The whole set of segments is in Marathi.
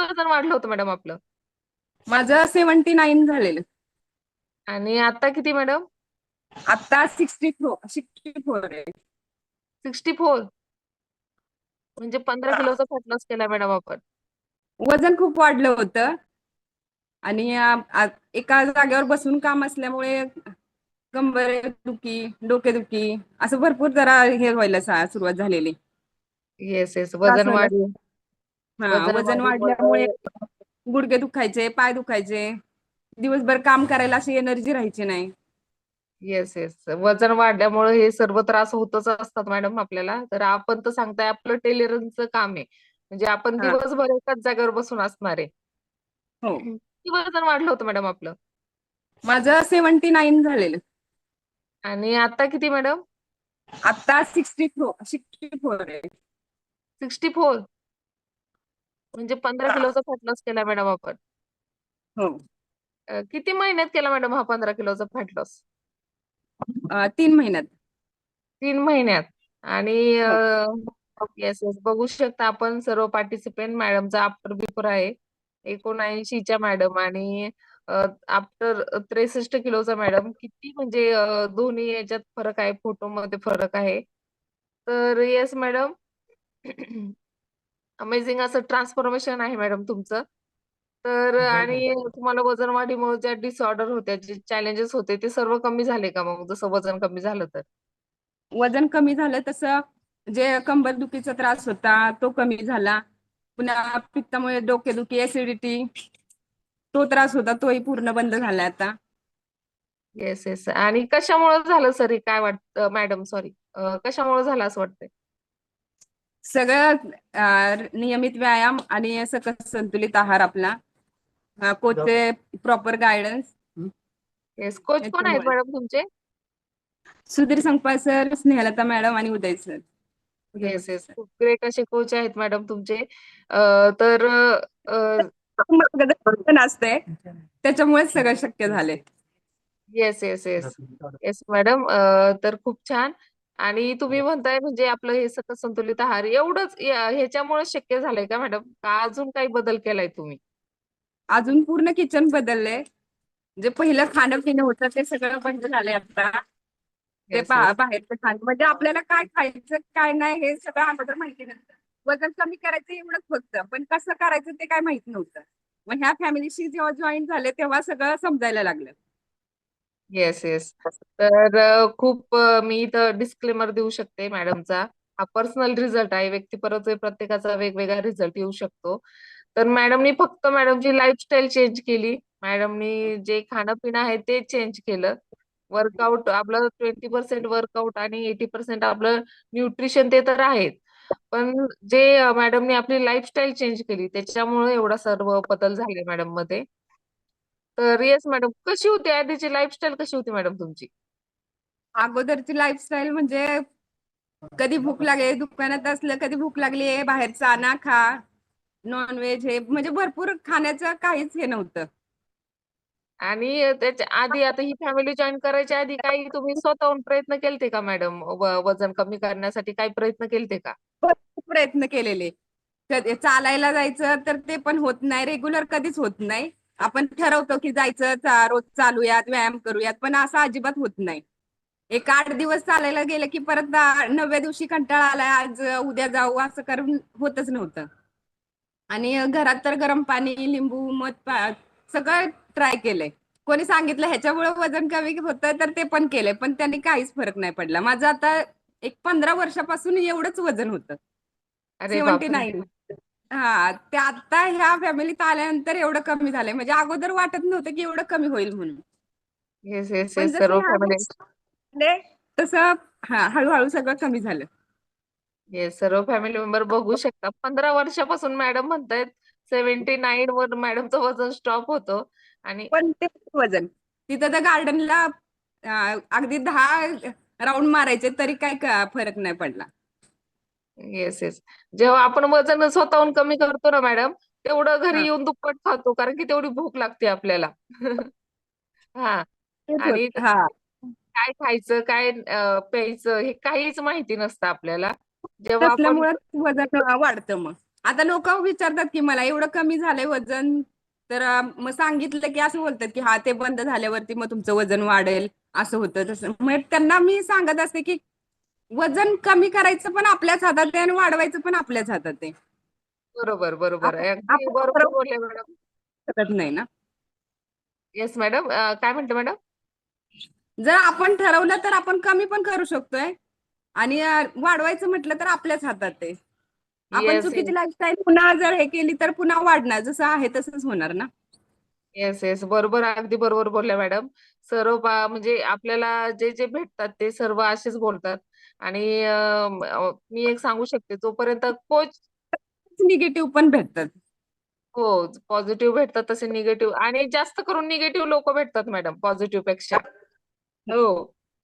वजन वाढलं होतं मॅडम आपलं. माझं सेव्हन्टी नाईन झालेलं. आणि आता किती मॅडम? आता सिक्स्टी फोर सिक्स्टी फोर आहे. Sixty four. म्हणजे पंधरा किलोचा फॅट लॉस केला मॅडम आपण. वजन खूप वाढलं होतं. आणि आ- आ- एका जागेवर बसून काम असल्यामुळे कंबर दुखी डोकेदुखी असं भरपूर जरा हे व्हायला सा- सुरुवात झालेली. येस येस वजन व्हायला. वाढलं हा वजन वाढल्यामुळे- वाढल्यामुळे गुडघे दुखायचे पाय दुखायचे. दिवसभर काम करायला अशी एनर्जी राहायची नाही. येस येस वजन वाढल्यामुळे हे सर्व त्रास होतच असतात मॅडम आपल्याला. तर आपण तर सांगताय आपलं टेलरिंगचं काम आहे. म्हणजे आपण हा. दिवसभर एकाच जागेवर बसून असणार आहे. हो. किती वजन वाढलं होतं मॅडम आपलं? माझं सेव्हन्टी नाईन झालेलं. आणि आता किती मॅडम? आता सिक्स्टी फोर सिक्स्टी फोर आहे. Sixty four? म्हणजे पंधरा किलोचा फॅट लॉस केला मॅडम आपण. हो. अं, किती महिन्यात केला मॅडम हा पंधरा किलोचा फॅट लॉस अं, तीन महिन्यात. तीन महिन्यात. आणि हो. Yes yes. बघू शकता आपण सर्व पार्टिसिपेंट मॅडमचा आफ्टर बिफोर आहे. एकोणऐंशीच्या मॅडम आणि आफ्टर त्रेसष्ट किलोचा मॅडम. किती म्हणजे अं, दोन्ही याच्यात फरक आहे फोटोमध्ये फरक आहे. तर येस मॅडम. अमेझिंग असं ट्रान्सफॉर्मेशन आहे मॅडम तुमचं. तर आणि तुम्हाला वजन वाढीमुळे ज्या डिसऑर्डर होत्या जे चॅलेंजेस होते ते सर्व कमी झाले का मग? जसं वजन कमी झालं तर. वजन कमी झालं तसं जे कंबरदुखीचा त्रास होता तो कमी झाला. पुन्हा पित्तामुळे डोकेदुखी ऍसिडिटी तो त्रास होता तोही पूर्ण बंद झाला आता. येस येस आणि कशामुळे झालं सर? हे काय वाटतं? मॅडम सॉरी कशामुळे झालं असं वाटतंय? सगळं नियमित व्यायाम आणि सकस संतुलित आहार आपला. कोचचे प्रॉपर गायडन्स. येस कोच कोण आहेत. मॅडम तुमचे? सुधीर संकपाळ सर स्नेहलता मॅडम आणि उदय सर. येस येस खूप ग्रेट असे कोच आहेत मॅडम तुमचे. तर मार्गदर्शन असते त्याच्यामुळे सगळं शक्य झाले yes yes yes yes madam तर खूप छान. आणि तुम्ही म्हणताय म्हणजे आपलं हे सकस संतुलित आहार एवढंच या- ह्याच्यामुळे शक्य झालंय का मॅडम? का अजून काही बदल केलाय तुम्ही? अजून पूर्ण किचन बदललंय. जे पहिलं खाणं पिणं होतं ते सगळं बंद झालंय आता. ते. बाहेरचं खाणं. म्हणजे आपल्याला काय खायचं काय नाही हे सगळं अगोदर माहिती नसतं वजन कमी करायचं एवढंच फक्त पण कसं करायचं ते काय माहीत नव्हतं. मग ह्या फॅमिलीशी जेव्हा जॉईन झाले तेव्हा सगळं समजायला लागलं. येस येस तर अ, खूप अ, मी इथं डिस्क्लेमर देऊ शकते मॅडमचा. हा पर्सनल रिझल्ट आहे. व्यक्तिपरत्वे प्रत्येकाचा वेगवेगळा रिझल्ट येऊ शकतो. तर मॅडमनी फक्त मॅडमची लाईफस्टाईल चेंज केली. मॅडमनी जे खाणं पिणं आहे ते चेंज केलं. वर्कआउट आपलं ट्वेंटी पर्सेंट वर्कआउट आणि एटी पर्सेंट आपलं न्यूट्रिशन ते तर आहेत. पण जे अ, मॅडमनी आपली लाईफस्टाईल चेंज केली त्याच्यामुळे एवढा सर्व बदल झाले मॅडममध्ये तर येस मॅडम कशी होती आधीची लाईफस्टाईल कशी होती मॅडम तुमची? अगोदरची लाईफस्टाईल म्हणजे कधी भूक लागली दुकानात असलं कधी भूक लागली आहे बाहेरचं आणा खा. नॉनव्हेज हे म्हणजे भरपूर खाण्याचं काहीच हे नव्हतं. आणि त्याच्या आधी आता ही फॅमिली जॉईन करायच्या आधी काही तुम्ही स्वतःहून प्रयत्न केलते का मॅडम? वजन कमी करण्यासाठी काही प्रयत्न केलते का? भरपूर प्रयत्न केलेले. कधी चालायला जायचं तर ते पण होत नाही रेग्युलर कधीच होत नाही. आपण ठरवतो की जायचं रोज चालूयात व्यायाम करूयात पण असं अजिबात होत नाही. एक आठ दिवस चालायला गेलं की परत नवव्या दिवशी कंटाळा आलाय आज उद्या जाऊ असं करून होतच नव्हतं. आणि घरात तर गरम पाणी लिंबू मध सगळं ट्राय केलंय. कोणी सांगितलं ह्याच्यामुळे वजन कमी होतं तर ते पण केलंय पण त्यांनी काहीच फरक नाही पडला. माझं आता एक पंधरा वर्षापासून एवढंच वजन होतं. Seventy nine. हा ते आता ह्या फॅमिलीत आल्यानंतर एवढं कमी झालंय. म्हणजे अगोदर वाटत नव्हतं की एवढं कमी होईल म्हणून. येस येस पण येस जसं सर्व ह्या फॅमिली गोष्टी झाले, तसं हा हळूहळू सगळं कमी झालं. येस सर्व फॅमिली मेंबर बघू शकता पंधरा वर्षापासून मॅडम म्हणतायत सेव्हन्टी नाईन वर मॅडमचं वजन स्टॉप होतं. आणि पण ते वजन तिथं त्या गार्डनला अगदी दहा राऊंड मारायचे तरी काय क- फरक नाही पडला. येस येस जेव्हा आपण वजन स्वतःहून कमी करतो ना मॅडम तेवढं घरी. येऊन दुप्पट खातो कारण की तेवढी भूक लागते आपल्याला. हा. आणि हा. काय खायचं काय प्यायचं हे काहीच माहिती नसतं आपल्याला. जेव्हा आपण वजन वाढतं मग. आता लोक विचारतात की मला एवढं कमी झालंय वजन तर मग सांगितलं की असं बोलतात की हा ते बंद झाल्यावरती मग तुमचं वजन वाढेल असं होतं. तसं मग त्यांना मी सांगत असते की वजन कमी करायचं पण आपल्याच हातात आहे आणि वाढवायचं पण आपल्याच हातात आहे. बरोबर बरोबर आहे. आपण अगदी आपण बरोबर बोलले मॅडम. शकत नाही ना. येस मॅडम काय म्हणते मॅडम? जर आपण ठरवलं तर आपण कमी पण करू शकतोय. आणि अं, वाढवायचं म्हटलं तर आपल्याच हातात आहे. आपण येस चुकीची लाईफस्टाईल पुन्हा जर हे केली तर पुन्हा वाढणार. जसं आहे तसंच होणार ना. येस येस बरोबर अगदी बरोबर बोलल्या मॅडम. सर्व म्हणजे आपल्याला जे जे भेटतात ते सर्व असेच बोलतात. आणि मी एक सांगू शकते जोपर्यंत कोच निगेटिव्ह पण भेटतात. हो पॉझिटिव्ह भेटतात तसे निगेटिव्ह आणि जास्त करून निगेटिव्ह लोक भेटतात मॅडम पॉझिटिव्हपेक्षा. हो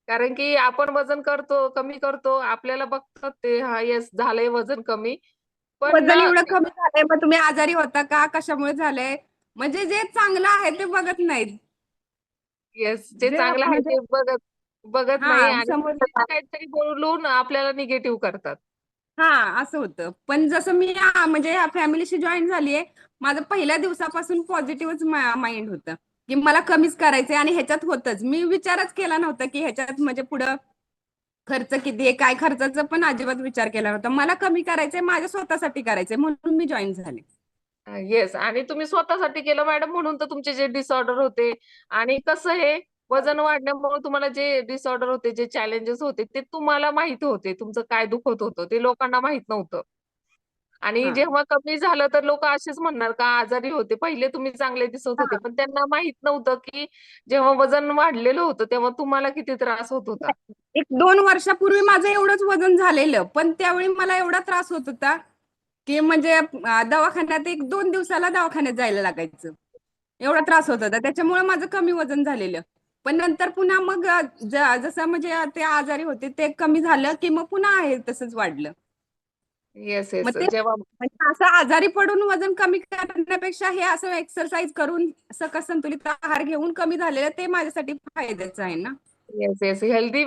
कारण की आपण वजन करतो कमी करतो आपल्याला बघतात ते हा येस झालंय वजन कमी. पण वजन एवढं कमी झालंय मग तुम्ही आजारी होता का? कशामुळे झालंय? म्हणजे जे चांगलं आहे ते बघत नाहीत. येस जे चांगलं आहे म्हणजे ते बघत बघत नाही आणि काहीतरी बोलून आपल्याला निगेटिव्ह करतात. हा असं होतं. पण जसं मी म्हणजे या फॅमिलीशी जॉईन झालीये माझं पहिल्या दिवसापासून पॉझिटिव्हच माइंड होतं. की मला कमीच करायचंय आणि ह्याच्यात होतच. मी विचारच केला नव्हता की ह्याच्यात म्हणजे पुढं खर्च किती आहे काय खर्चाचा पण अजिबात विचार केला नव्हता. मला कमी करायचंय माझ्या स्वतःसाठी करायचंय म्हणून मी जॉईन झाले. येस आणि तुम्ही स्वतःसाठी केलं मॅडम म्हणून तर तुमचे जे डिसऑर्डर होते. आणि कसं हे वजन वाढल्यामुळे तुम्हाला जे डिसऑर्डर होते जे चॅलेंजेस होते ते तुम्हाला माहीत होते. तुमचं काय दुखत होतं ते लोकांना माहीत नव्हतं. आणि जेव्हा कमी झालं तर लोक असेच म्हणणार का आजारी होते. पहिले तुम्ही चांगले दिसत होते पण त्यांना माहीत नव्हतं की जेव्हा वजन वाढलेलं होतं तेव्हा तुम्हाला किती त्रास होत होता. एक दोन वर्षापूर्वी माझं एवढंच वजन झालेलं पण त्यावेळी मला एवढा त्रास होत होता की म्हणजे दवाखान्यात एक दोन दिवसाला दवाखान्यात जायला लागायचं. एवढा त्रास होत होता. त्याच्यामुळे माझं कमी वजन झालेलं. पण नंतर पुन्हा मग जसं म्हणजे ते आजारी होते ते कमी झालं की मग पुन्हा आहे तसंच वाढलं. येस जेव्हा म्हणजे असं आजारी पडून वजन कमी करण्यापेक्षा हे असं एक्सरसाइज करून सकस संतुलित आहार घेऊन कमी झालेलं ते माझ्यासाठी फायद्याचं आहे ना. Yes yes healthy